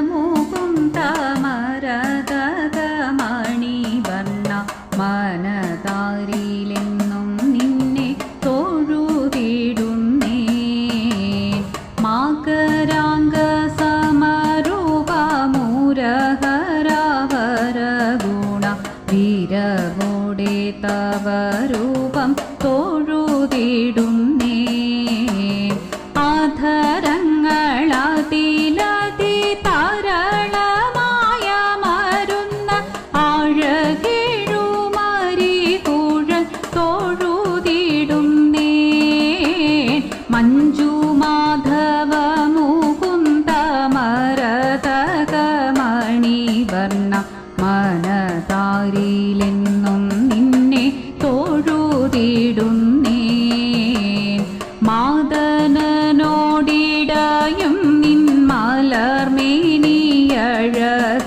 മുകുന്ദമരതമണി വന്ന മനതാരിലെന്നും നിന്നെ തൊഴുതിടുന്നേ. മാകരാംഗ സമരൂപമുരഹരവര ഗുണ വീരവോടെ തവ രൂപം തൊഴുതിടുന്നേ.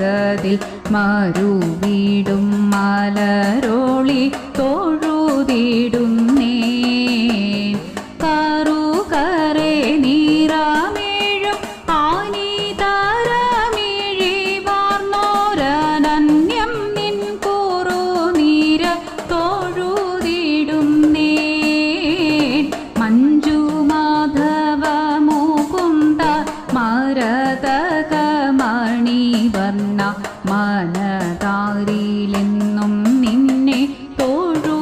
മലർമേനിയഴകതിൽ മരുവീടും മലരോളി തൊഴുതിടുന്നേ മനതാരിലെന്നും നിന്നെ തൊഴുതിടുന്നേൻ.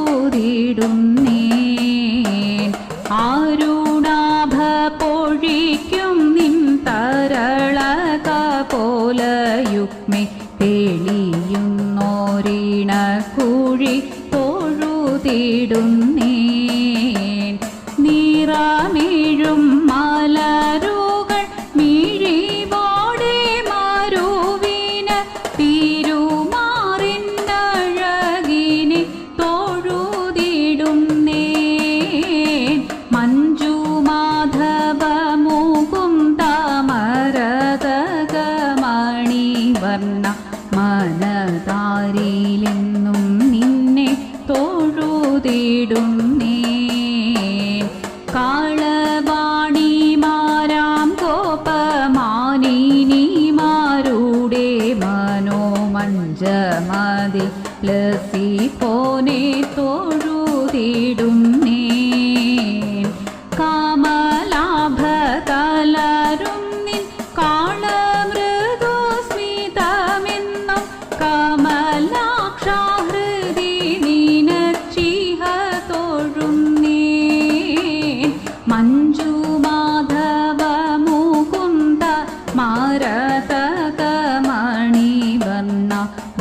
ആരുടാഭ പൊഴിക്കും നിൻ തരളക പോലയുക്മി തെളിയുന്നോരിണ കുഴി തോഴൂതിടുന്നേ നീറാമീഴും മനതാരിലെന്നും നിന്നെ കാളവാണിമാരാം കോപമാനിനിമാരുടെ മനോമഞ്ജമതി ലസി പോനെ തൊഴുതിടുന്നേ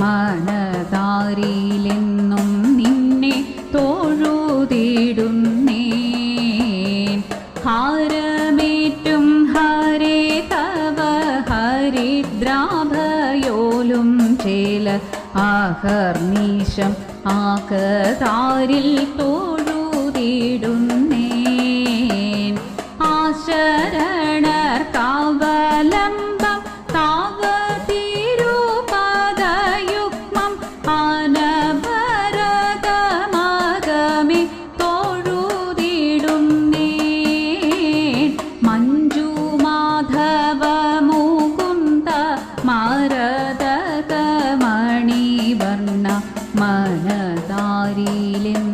മനതാരിലെന്നും നിന്നെ തോഴുതേടുന്നേ ഹാരമേറ്റും ഹരേ തവ ഹരിദ്രാഭയോലും ചേല ആഹർനീശം ആകതാരിൽ തോഴുതേടുന്നേ ആശര കയ്യിലും